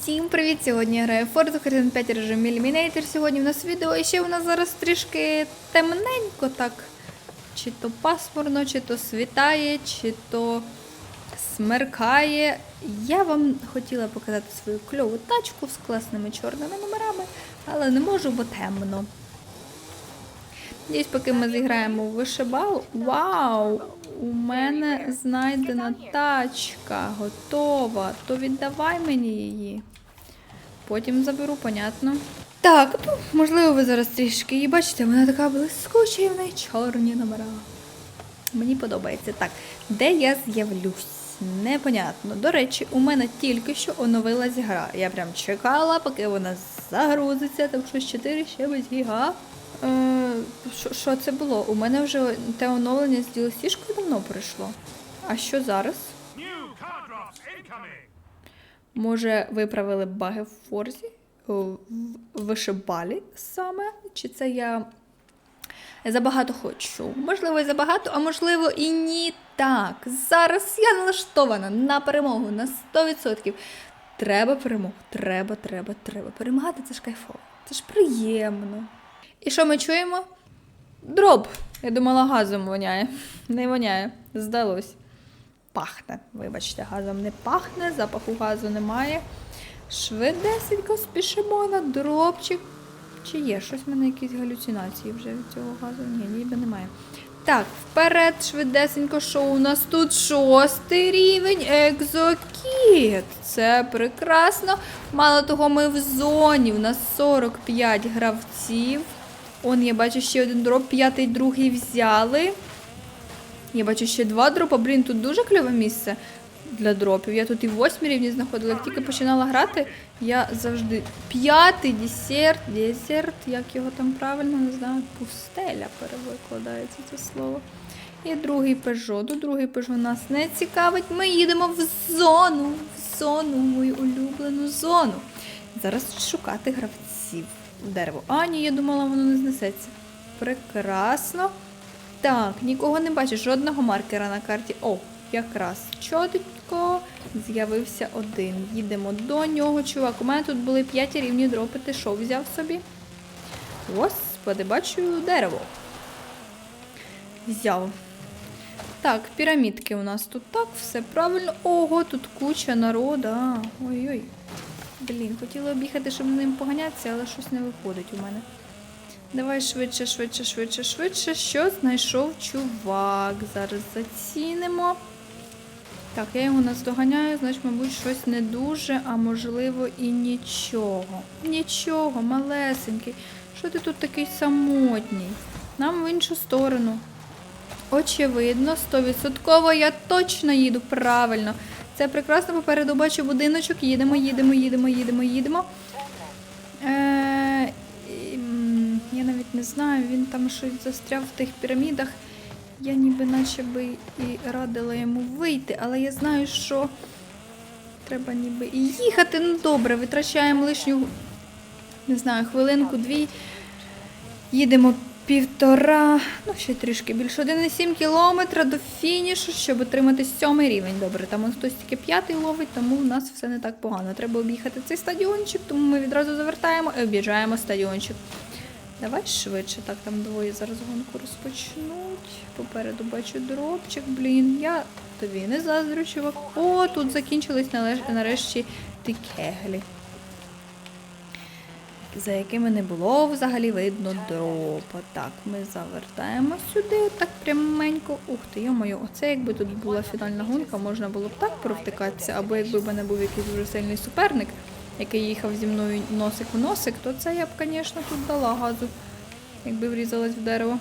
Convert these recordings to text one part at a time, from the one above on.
Всім привіт! Сьогодні я граю Forza Horizon 5 режим Eliminator. Сьогодні в нас відео і ще у нас зараз трішки темненько так. Чи то пасмурно, чи то світає, чи то смеркає. Я вам хотіла показати свою кльову тачку з класними чорними номерами, але не можу, бо темно. Десь поки ми зіграємо в вишибал. Вау! У мене знайдена тачка готова. То віддавай мені її. Потім заберу, понятно. Так, ну, можливо, ви зараз трішки її бачите, вона така блискуча і в неї чорні номера. Мені подобається. Так, де я з'явлюсь? Непонятно. До речі, у мене тільки що оновилась гра. Я прям чекала, поки вона загрузиться, там щось 4 ще без гіга. Що- Що це було? У мене вже те оновлення з DLC-шкою давно пройшло. А що зараз? Може, виправили баги в Форзі? В вишибалі саме? Чи це я забагато хочу? Можливо, і забагато, а можливо і ні. Так, зараз я налаштована на перемогу на 100%. Треба перемогу. Треба, треба, треба. Перемагати це ж кайфово. Це ж приємно. І що ми чуємо? Дроб. Я думала, газом воняє. Не воняє. Здалось. Пахне. Вибачте, газом не пахне, запаху газу немає. Швидесенько спішимо на дробчик. Чи є щось в мене якісь галюцинації вже від цього газу? Ні, ніби немає. Так, вперед, швидесенько, що у нас тут шостий рівень екзокіт. Це прекрасно. Мало того, ми в зоні. У нас 45 гравців. Он, я бачу, ще один дроп, п'ятий, другий взяли. Я бачу ще два дропа. Блін, тут дуже кльове місце для дропів. Я тут і восьмі рівні знаходила. Як тільки починала грати, я завжди п'ятий десерт, десерт, як його там правильно не знаю, пустеля перекладається це слово. І другий пежо. До другий пежо нас не цікавить. Ми їдемо в зону, в зону, в мою улюблену зону. Зараз шукати гравців. Дерево. А, ні, я думала, воно не знесеться. Прекрасно. Так, нікого не бачу, жодного маркера на карті. О, якраз чотенько з'явився один. Їдемо до нього, чувак. У мене тут були 5 рівні дропи. Ти що взяв собі? Господи, бачу дерево. Взяв. Так, пірамідки у нас тут так, все правильно. Ого, тут куча народу. Ой-ой. Блін, хотіла об'їхати, щоб ним поганятися, але щось не виходить у мене. Давай швидше, швидше, швидше, швидше. Що знайшов чувак? Зараз зацінимо. Так, я його наздоганяю, значить, мабуть, щось не дуже, а можливо і нічого. Нічого, малесенький. Що ти тут такий самотній? Нам в іншу сторону. Очевидно, 100% я точно їду правильно. Це прекрасно попереду бачу будиночок. Їдемо, їдемо, їдемо, їдемо, їдемо. Е, я навіть не знаю, він там щось застряв в тих пірамідах. Я ніби наче би і радила йому вийти, але я знаю, що треба ніби і їхати. Ну добре, витрачаємо лишню, не знаю, хвилинку-дві. Їдемо півтора, ну ще трішки більше 1,7 кілометра до фінішу, щоб отримати сьомий рівень. Добре, там он хтось тільки п'ятий ловить, тому в нас все не так погано. Треба об'їхати цей стадіончик, тому ми відразу завертаємо і об'їжджаємо стадіончик. Давай швидше, так там двоє зараз гонку розпочнуть. Попереду бачу дропчик, блін, я тобі не заздрю, чувак. О, тут закінчились нарешті ті кеглі за якими не було взагалі видно дропа. Так, ми завертаємо сюди, так пряменько. Ух ти, йо-моє, оце якби тут була фінальна гонка, можна було б так провтикатися, або якби в мене був якийсь дуже сильний суперник, який їхав зі мною носик в носик, то це я б, звісно, тут дала газу, якби врізалась в дерево.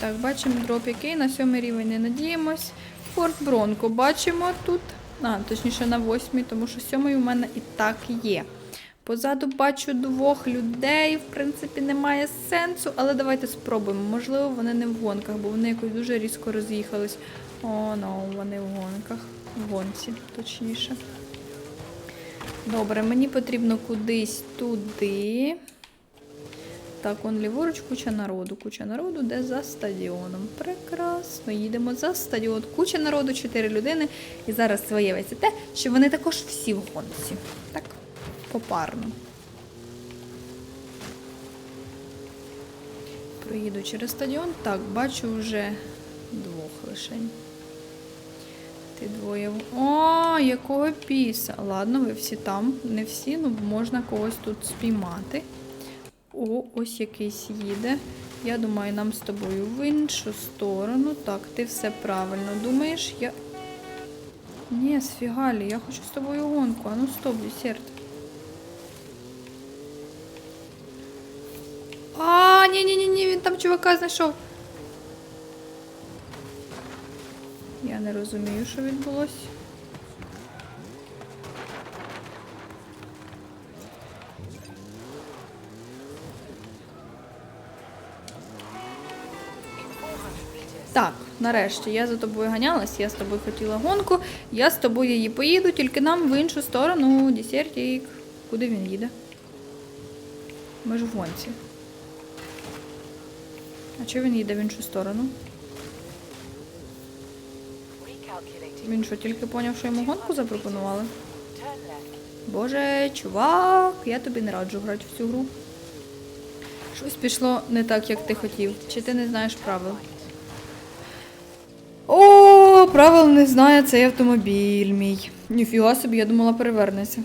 Так, бачимо дроп який на сьомий рівень не надіємось. Форт Бронко бачимо тут. А, точніше на восьмий, тому що сьомий у мене і так є. Позаду бачу двох людей, в принципі, немає сенсу, але давайте спробуємо. Можливо, вони не в гонках, бо вони якось дуже різко роз'їхались. О, ну, вони в гонках. В гонці, точніше. Добре, мені потрібно кудись туди. Так, он ліворуч куча народу. Куча народу, де за стадіоном. Прекрасно, їдемо за стадіон. Куча народу, чотири людини. І зараз виявиться те, що вони також всі в гонці. Так, попарно. Проїду через стадіон. Так, бачу вже двох лишень. Ти двоє. О, якого піса. Ладно, ви всі там. Не всі, ну можна когось тут спіймати. О, ось якийсь їде. Я думаю, нам з тобою в іншу сторону. Так, ти все правильно думаєш. Я. Ні, сфігалі, я хочу з тобою гонку. А ну стоп, десерт. А, ні, ні, ні, ні, він там чувака знайшов. Я не розумію, що відбулося. Так, нарешті, я за тобою ганялась, я з тобою хотіла гонку, я з тобою її поїду, тільки нам в іншу сторону десертик. Куди він їде? Ми ж в гонці. А чого він їде в іншу сторону? Він що, тільки поняв, що йому гонку запропонували? Боже, чувак, я тобі не раджу грати в цю гру. Щось пішло не так, як ти хотів. Чи ти не знаєш правил? О, правил не знає цей автомобіль мій. Ніфіга собі, я думала, перевернеться.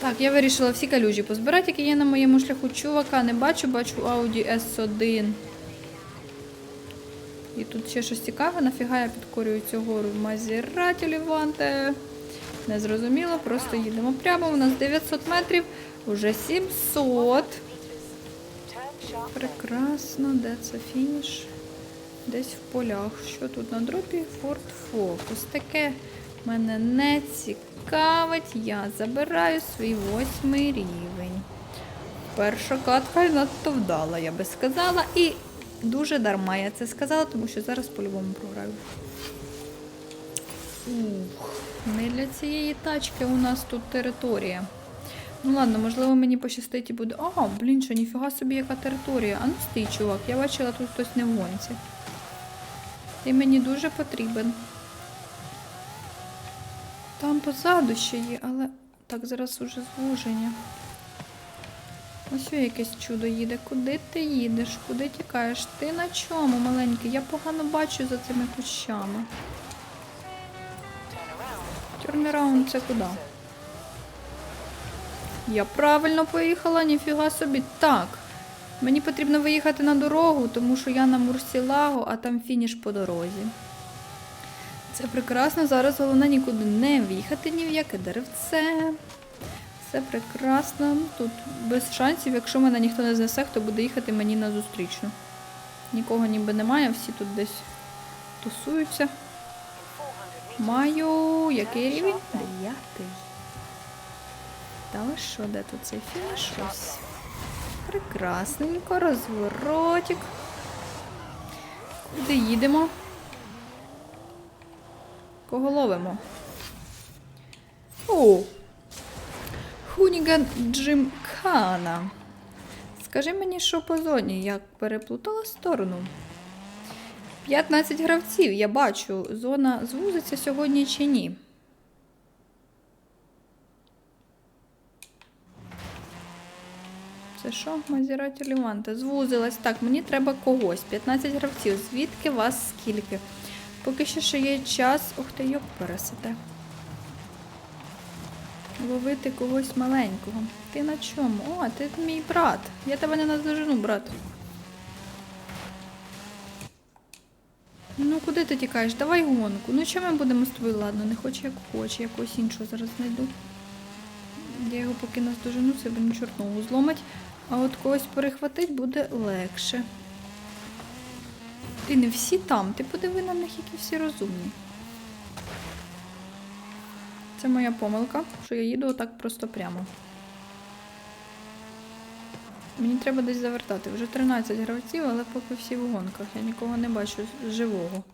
Так, я вирішила всі калюжі позбирати, які є на моєму шляху. Чувака не бачу, бачу Audi S1. І тут ще щось цікаве, нафіга я підкорюю цю гору Мазераті Ліванте. Не зрозуміло, просто їдемо прямо. У нас 900 метрів, уже 700. Прекрасно, де це фініш? Десь в полях. Що тут на дропі? Ford Focus. Таке мене не цікавить. Я забираю свій восьмий рівень. Перша катка надто вдала, я би сказала. І дуже дарма я це сказала, тому що зараз по-любому програю. Ух, не для цієї тачки у нас тут територія. Ну ладно, можливо, мені пощастить і буде. А, блін, що ніфіга собі, яка територія. А ну стій, чувак, я бачила тут хтось не в гонці. Ти мені дуже потрібен. Там позаду ще є, але так зараз уже звуження. Ось якесь чудо їде. Куди ти їдеш? Куди тікаєш? Ти на чому, маленький? Я погано бачу за цими кущами. Тюрнераунд це куди? Я правильно поїхала, ніфіга собі. Так. Мені потрібно виїхати на дорогу, тому що я на Мурсілаго, а там фініш по дорозі. Це прекрасно. Зараз головне нікуди не в'їхати ні в яке деревце. Все прекрасно. Тут без шансів, якщо мене ніхто не знесе, хто буде їхати мені на зустрічну. Нікого ніби немає, всі тут десь тусуються. Маю який рівень? Дев'ятий. Та ви що, де тут цей фініш? Прекрасненько, розворотик. Куди їдемо? Кого ловимо? О! Хуніган Джимкана. Скажи мені, що по зоні, як переплутала сторону. 15 гравців, я бачу. Зона звузиться сьогодні чи ні? Це що? Мазіраті Ліванте. Звузилась. Так, мені треба когось. 15 гравців. Звідки вас скільки? Поки що ще є час. Ух ти, йоп, пересите. Ловити когось маленького. Ти на чому? О, ти мій брат. Я тебе не наздожену, брат. Ну, куди ти тікаєш? Давай гонку. Ну, що ми будемо з тобою? Ладно, не хоче, як хоче, якогось іншого зараз знайду. Я його поки наздожену, це він чорнову зломить. А от когось перехватить буде легше. Ти не всі там, ти подиви на них, які всі розумні. Це моя помилка, що я їду отак просто прямо. Мені треба десь завертати. Вже 13 гравців, але поки всі в гонках. Я нікого не бачу живого.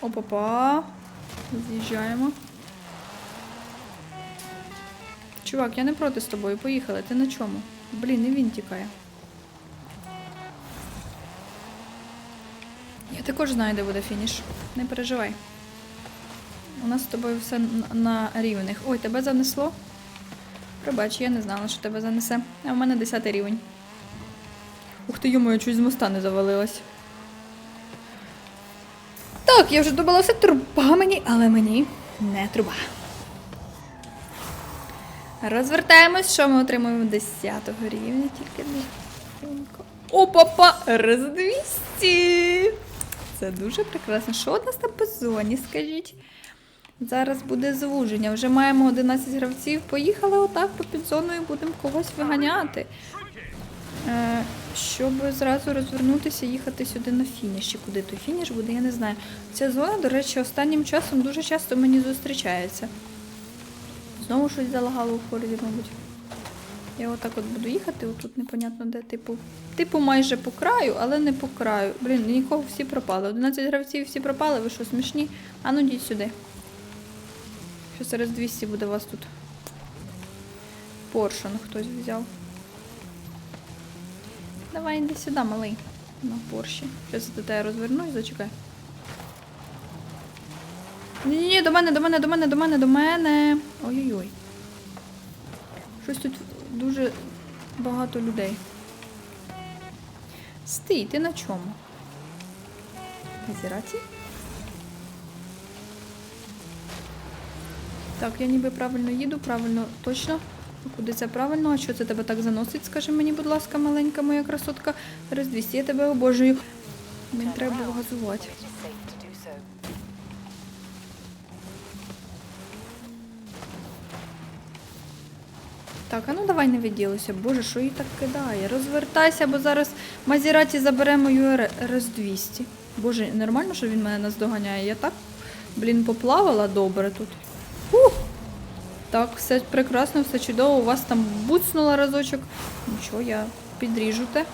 Опа-па. З'їжджаємо. Чувак, я не проти з тобою. Поїхали. Ти на чому? Блін, і він тікає. Також знаю, де буде фініш. Не переживай. У нас з тобою все на, рівних. Ой, тебе занесло? Пробач, я не знала, що тебе занесе. А в мене 10 рівень. Ух ти, йому, я чуть з моста не завалилась. Так, я вже думала, все труба мені, але мені не труба. Розвертаємось, що ми отримуємо 10 рівня, тільки не. тихенько. О! Раз 200! Це дуже прекрасно. Що у нас там по зоні, скажіть? Зараз буде звуження. Вже маємо 11 гравців. Поїхали отак по під зоною, будемо когось виганяти. Е, щоб зразу розвернутися їхати сюди на фініш. Чи куди той фініш буде, я не знаю. Ця зона, до речі, останнім часом дуже часто мені зустрічається. Знову щось залагало у форді, мабуть. Я отак от буду їхати, отут непонятно де, типу. Типу майже по краю, але не по краю. Блін, нікого всі пропали. 11 гравців всі пропали, ви що, смішні? А ну йдіть сюди. Що зараз 200 буде вас тут. Поршон хтось взяв. Давай йди сюди, малий. На порші. Зараз я тебе розвернусь, зачекай. Ні-ні-ні, до мене, до мене, до мене, до мене, до мене. Ой-ой-ой. Щось тут дуже багато людей. Стій, ти на чому? Зіраті? Так, я ніби правильно їду, правильно, точно. Куди це правильно? А що це тебе так заносить? Скажи мені, будь ласка, маленька моя красотка. 200, я тебе обожнюю. Мені треба було газувати. Так, а ну давай не відділися. Боже, що її так кидає? Розвертайся, бо зараз Мазіраті забере мою РС-200. Боже, нормально, що він мене наздоганяє. Я так, блін, поплавала добре тут. Ух! Так, все прекрасно, все чудово. У вас там буцнула разочок. Нічого, я підріжу те.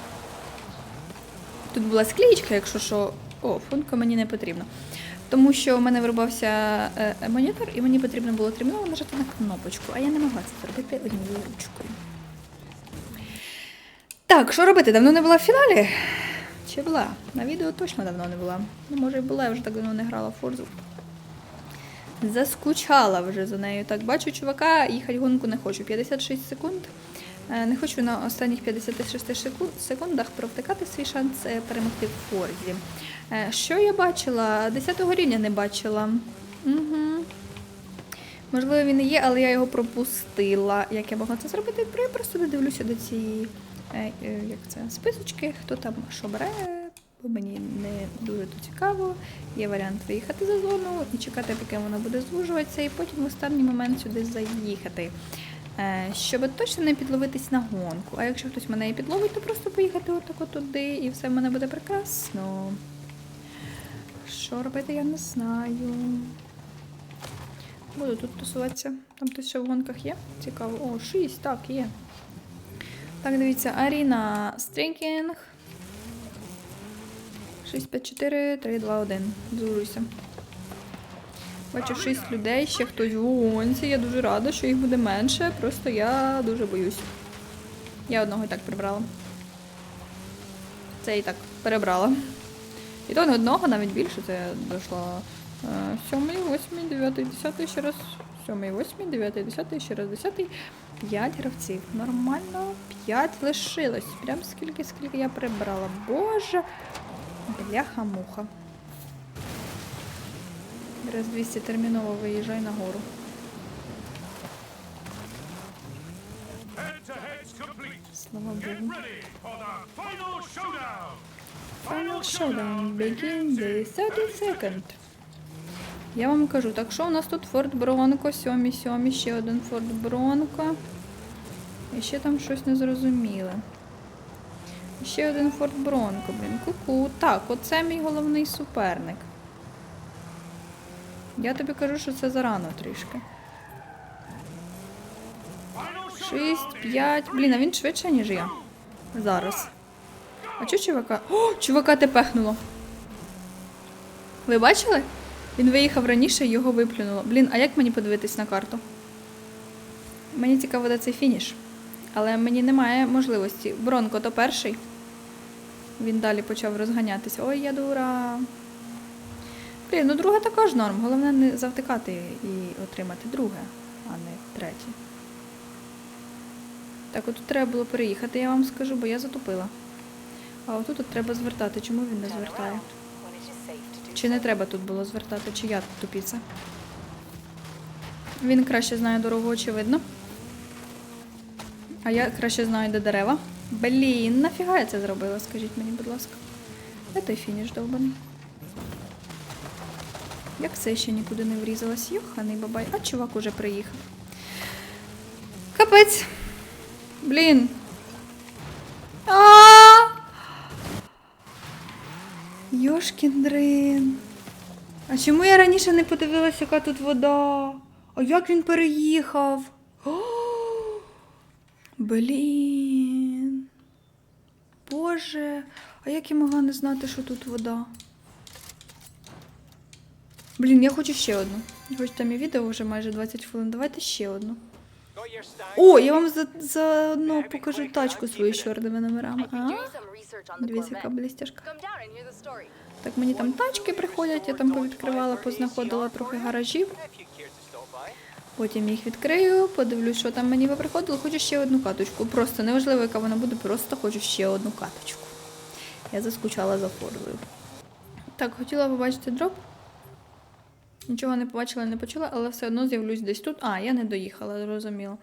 Тут була склеєчка, якщо що. О, функа мені не потрібна. Тому що в мене вирубався е, е, монітор, і мені потрібно було терміново нажати на кнопочку, а я не могла це зробити однією ручкою. Так, що робити? Давно не була в фіналі? Чи була? На відео точно давно не була. Ну, може, і була, я вже так давно не грала в Форзу. Заскучала вже за нею. Так, бачу чувака, їхати гонку не хочу. 56 секунд. Е, Не хочу на останніх 56 секундах провтикати свій шанс е, перемогти в Форзі. Е, Що я бачила? 10-го рівня не бачила. Угу. Можливо, він і є, але я його пропустила. Як я могла це зробити? Я просто додивлюся до цієї як це, списочки, хто там що бере, бо мені не дуже цікаво. Є варіант виїхати за зону і чекати, поки вона буде звужуватися, і потім в останній момент сюди заїхати. Е, Щоб точно не підловитись на гонку. А якщо хтось мене і підловить, то просто поїхати отако туди, і все в мене буде прекрасно. Що робити, я не знаю. Буду тут тусуватися. Там хтось ще в гонках є? Цікаво. О, 6, так, є. Так, дивіться, Аріна Стрінкінг. 654 321. Зужуйся. Бачу 6 людей, ще хтось в гонці. Я дуже рада, що їх буде менше. Просто я дуже боюсь. Я одного і так прибрала. Це і так перебрала. І то не одного, навіть більше. Це я дійшла е, сьомий, восьмий, дев'ятий, десятий, ще раз. Сьомий, восьмий, дев'ятий, десятий, ще раз десятий. П'ять гравців. Нормально. П'ять лишилось. Прям скільки, скільки я прибрала. Боже. Бляха-муха. Раз 200 терміново виїжджай на гору. Слава Богу. final showdown. Begin the 30 second. Я вам кажу, так що у нас тут Форд Бронко, сьомі, сьомі, ще один Форд Бронко. І ще там щось незрозуміле. Ще один Форд Бронко, блін. Ку-ку. Так, оце мій головний суперник. Я тобі кажу, що це зарано трішки. Final Шість, showdown. п'ять. Блін, а він швидше, ніж я. Зараз. А чого чувака? О, чувака те пехнуло. Ви бачили? Він виїхав раніше і його виплюнуло. Блін, а як мені подивитись на карту? Мені цікаво, де цей фініш. Але мені немає можливості. Бронко то перший. Він далі почав розганятися. Ой, я дура. Блін, ну друге також норм. Головне не завтикати і отримати друге, а не третє. Так, отут треба було переїхати, я вам скажу, бо я затупила. А отут от треба звертати. Чому він не звертає? Чи не треба тут було звертати, чи я тупіця? Він краще знає дорогу, очевидно. А я краще знаю, де дерева. Блін, нафіга я це зробила, скажіть мені, будь ласка. Де той фініш довбаний? Як це ще нікуди не врізалась? Йоханий бабай. А чувак уже приїхав. Капець. Блін. А! А чому я раніше не подивилася, яка тут вода? А як він переїхав? Блін. Боже, а як я могла не знати, що тут вода? Блін, я хочу ще одну. Хоч там і відео вже майже 20 хвилин. Давайте ще одну. О, я вам за, заодно покажу тачку свою з чорними номерами. А? Дивіться, яка блістяшка. Так мені там тачки приходять, я там повідкривала, познаходила трохи гаражів. Потім їх відкрию, подивлюсь, що там мені приходило. Хочу ще одну каточку. Просто неважливо, яка вона буде, просто хочу ще одну каточку. Я заскучала за Форзою. Так, хотіла побачити дроп. Нічого не побачила, не почула, але все одно з'явлюсь десь тут. А, я не доїхала, зрозуміло.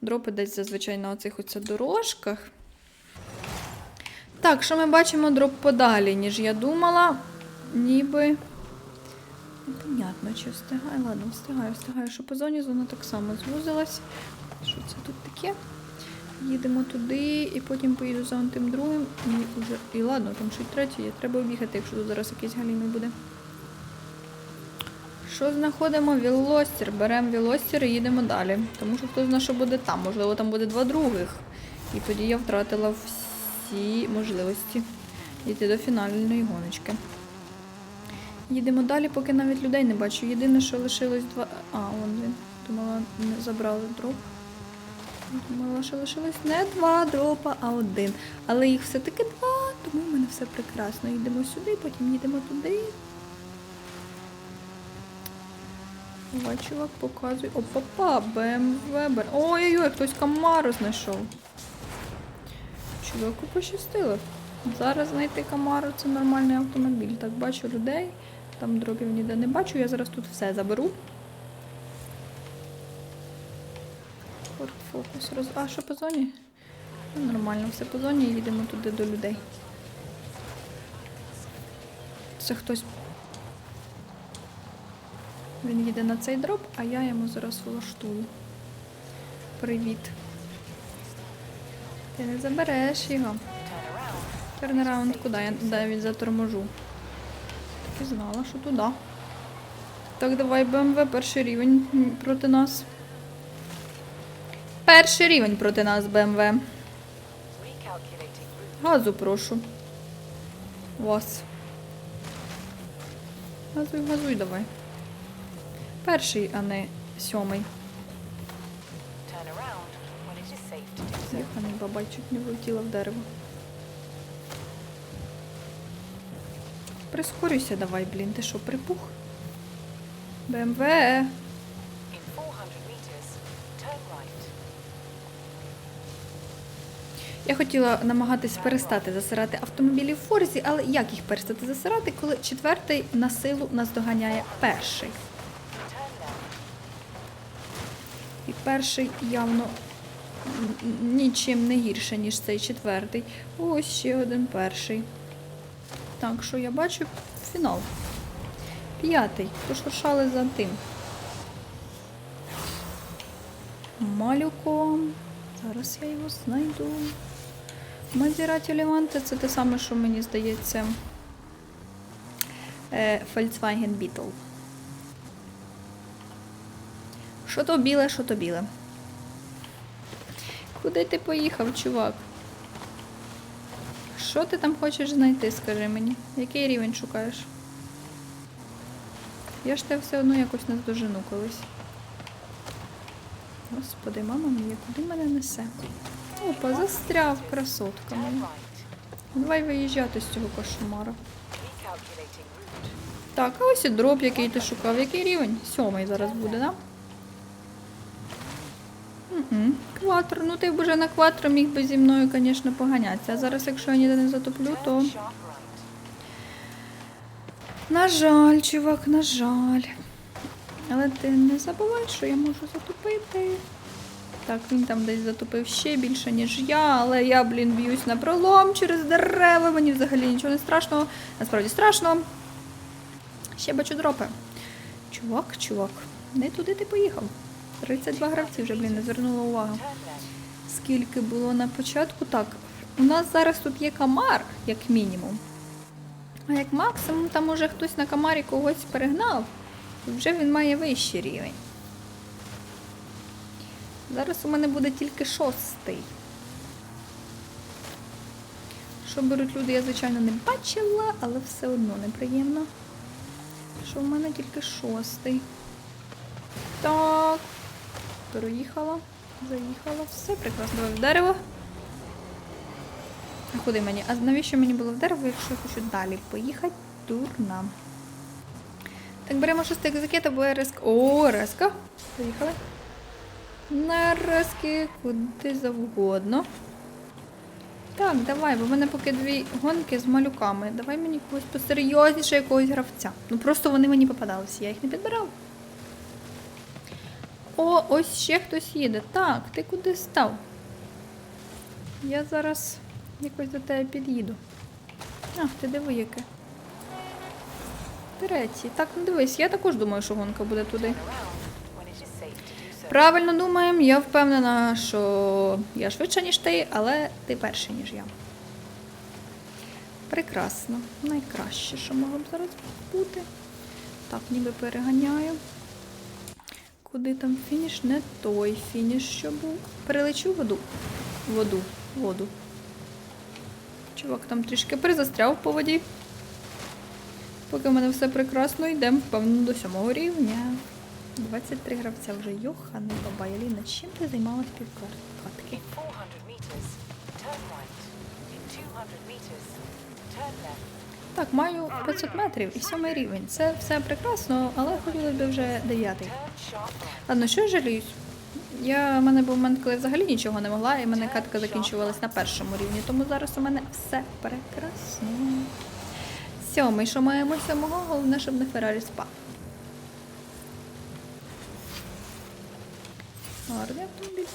Дропи десь зазвичай на оцих оця дорожках. Так, що ми бачимо дроп подалі, ніж я думала. Ніби. Непонятно, чи встигаю. Ладно, встигаю, встигаю, що по зоні зона так само звузилась. Що це тут таке? Їдемо туди і потім поїду за тим другим. І, вже... і ладно, там ще й третій є. Треба об'їхати, якщо тут зараз якийсь галімий буде. Що знаходимо? Вілостір. Беремо вілостір і їдемо далі. Тому що хто знає, що буде там. Можливо, там буде два других. І тоді я втратила всі можливості йти до фінальної гоночки. Їдемо далі, поки навіть людей не бачу. Єдине, що лишилось два. А, вон він. Думала, не забрали дроп. Думала, що лишилось не два дропа, а один. Але їх все-таки два, тому в мене все прекрасно. Їдемо сюди, потім їдемо туди. Давай, чувак, показуй. Опа-па, БМВБР. Ой-ой-ой, хтось Камару знайшов. Чуваку пощастило. Зараз знайти Камару це нормальний автомобіль. Так, бачу людей. Там дропів ніде не бачу. Я зараз тут все заберу. Форд фокус роз... А, що по зоні? Ну, нормально, все по зоні, їдемо туди до людей. Це хтось. Він їде на цей дроп, а я йому зараз влаштую. Привіт. Ти не забереш його. Тернераунд куди? Я він заторможу. Так і знала, що туди. Так, давай БМВ, перший рівень проти нас. Перший рівень проти нас, БМВ. Газу прошу. Вас. Газуй, газуй давай. Перший, а не сьомий. З'їханий бабай чуть не влетіла в дерево. Прискорюйся давай, блін, ти що, припух? БМВ. Я хотіла намагатись перестати засирати автомобілі в Форзі, але як їх перестати засирати, коли четвертий на силу наздоганяє перший? І перший явно нічим не гірше, ніж цей четвертий. Ось ще один перший. Так, що я бачу? Фінал. П'ятий. Пошуршали за тим. Малюком. Зараз я його знайду. Мазераті Леванте це те саме, що мені здається. Е, Volkswagen Beetle. Що то біле, що то біле. Куди ти поїхав, чувак? Що ти там хочеш знайти, скажи мені? Який рівень шукаєш? Я ж тебе все одно якось не здожену колись. Господи, мама мія, куди мене несе? Опа, застряв красотка моя. Давай виїжджати з цього кошмара. Так, а ось і дроп, який ти шукав. Який рівень? Сьомий зараз буде, да? Угу. Кватр. Ну ти б уже на кватро міг би зі мною, звісно, поганятися. А зараз, якщо я ніде не затоплю, то. На жаль, чувак, на жаль. Але ти не забувай, що я можу затопити. Так, він там десь затопив ще більше, ніж я, але я, блін, б'юсь на пролом через дерева. Мені взагалі нічого не страшного. Насправді страшно. Ще бачу дропи. Чувак, чувак, не туди ти поїхав. 32 гравці вже, блін, не звернула увагу. Скільки було на початку? Так, у нас зараз тут є камар, як мінімум. А як максимум, там може хтось на камарі когось перегнав, і вже він має вищий рівень. Зараз у мене буде тільки шостий. Що беруть люди, я, звичайно, не бачила, але все одно неприємно. Що в мене тільки шостий. Так. Проїхала, заїхала, все прекрасно. В дерево. А куди мені? А навіщо мені було в дерево, якщо я хочу далі поїхати? Дурна. Так, беремо шостий екзекет або РСК. О, РСК. Поїхали. На РСК куди завгодно. Так, давай, бо в мене поки дві гонки з малюками. Давай мені когось посерйозніше якогось гравця. Ну просто вони мені попадалися, я їх не підбирав. О, ось ще хтось їде. Так, ти куди став? Я зараз якось до тебе під'їду. Ах, ти диви яке. Третій. Так, ну дивись, я також думаю, що гонка буде туди. Правильно думаємо, я впевнена, що я швидше, ніж ти, але ти перший, ніж я. Прекрасно. Найкраще, що могло б зараз бути. Так, ніби переганяю. Куди там фініш? Не той фініш, що був. Перелечу воду. Воду. Воду. Чувак там трішки призастряв по воді. Поки в мене все прекрасно, йдемо, впевнено, до сьомого рівня. 23 гравця вже Йохани баба Яліна. Чим ти займалась півкартки? turn right. In 200 meters, turn left. Так, маю 500 метрів і сьомий рівень. Це все прекрасно, але хотілося б вже дев'ятий. Turn sharp. Ладно, що я жаліюсь? Я, в мене був момент, коли я взагалі нічого не могла, і в мене катка закінчувалась на першому рівні, тому зараз у мене все прекрасно. Сьомий, що маємо сьомого, головне, щоб не Феррарі спав. Гарний автомобіль.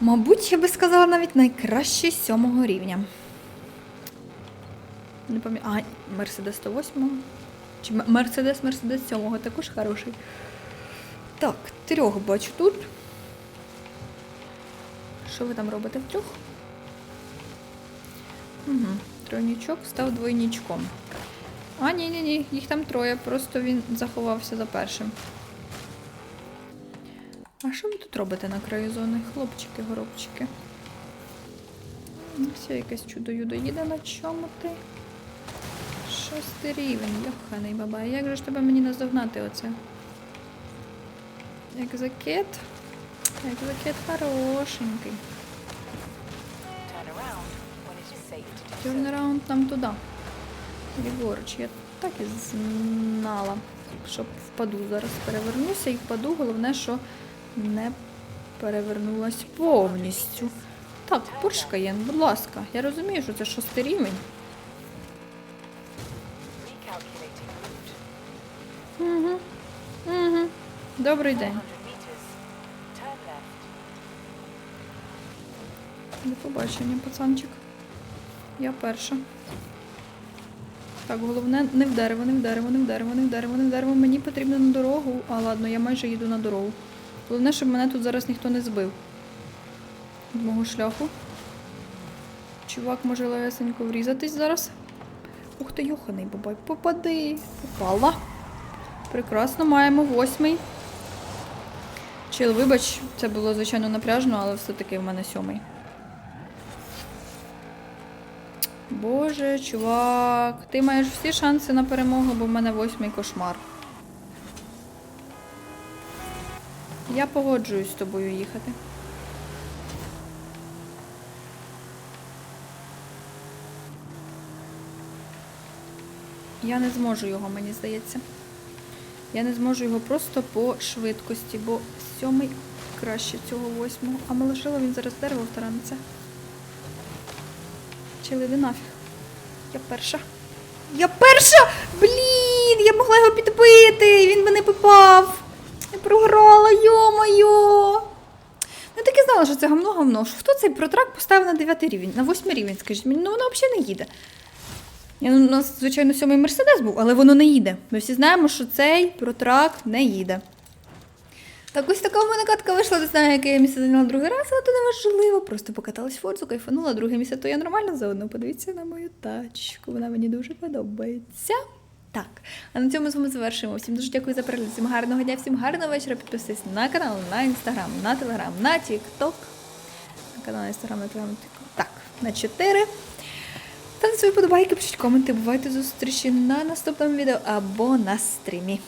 Мабуть, я би сказала навіть найкращий сьомого рівня. Не пам'ятаю. А, Мерседес 108. Чи Мерседес, Мерседес 7 також хороший. Так, трьох бачу тут. Що ви там робите втрьох? Угу. Тройнічок став двойнічком. А, ні, ні, ні, їх там троє, просто він заховався за першим. А що ви тут робите на краю зони? Хлопчики, горобчики. Ну, Все, якесь чудо-юдо їде на чому ти? Шостий рівень, йоханий бабай. Як же ж тебе мені наздогнати оце? Екзакет. Екзакет хорошенький. Turn around when it is safe to do so. Тернераунд нам туди. Ліворуч, я так і знала, що впаду. Зараз перевернуся і впаду. Головне, що не перевернулась повністю. Так, Cayenne, будь ласка. Я розумію, що це шостий рівень. Добрий день. 400 meters, turn left. До побачення, пацанчик. Я перша. Так, головне, не в дерево, не в дерево, не в дерево, не в дерево, не в дерево. Мені потрібно на дорогу. А ладно, я майже їду на дорогу. Головне, щоб мене тут зараз ніхто не збив. З мого шляху. Чувак може легесенько врізатись зараз. Ух ти, йоханий бабай, попади. Попала. Прекрасно, маємо восьмий. Чил, вибач, це було, звичайно, напряжно, але все-таки в мене сьомий. Боже, чувак, ти маєш всі шанси на перемогу, бо в мене восьмий кошмар. Я погоджуюсь з тобою їхати. Я не зможу його, мені здається. Я не зможу його просто по швидкості, бо сьомий краще цього восьмого. А малашило він зараз дерево втараниться. Чи лиди нафіг? Я перша. Я перша! Блін! Я могла його підбити! Він мене попав! Я програла, йо-моє! Ну так і знала, що це гамно гамно. Хто цей протрак поставив на 9 рівень, на 8 рівень, скажіть мені, ну воно взагалі не їде. Я, ну, у нас, звичайно, сьомий мерседес був, але воно не їде. Ми всі знаємо, що цей протрак не їде. Так ось така в мене катка вийшла, не знаю, яке я місце зайняла другий раз, але то не важливо. Просто покаталась форзу, кайфанула, друге місце, то я нормально заодно. Подивіться на мою тачку. Вона мені дуже подобається. Так, а на цьому з вами завершуємо. Всім дуже дякую за перегляд. Всім гарного дня, всім гарного вечора. Підписуйтесь на канал, на інстаграм, на телеграм, на тікток. На канал, на інстаграм, на телеграм, на тікток. Так, на 4. Ставте свої подобайки, пишіть коменти. Бувайте зустрічі на наступному відео або на стрімі.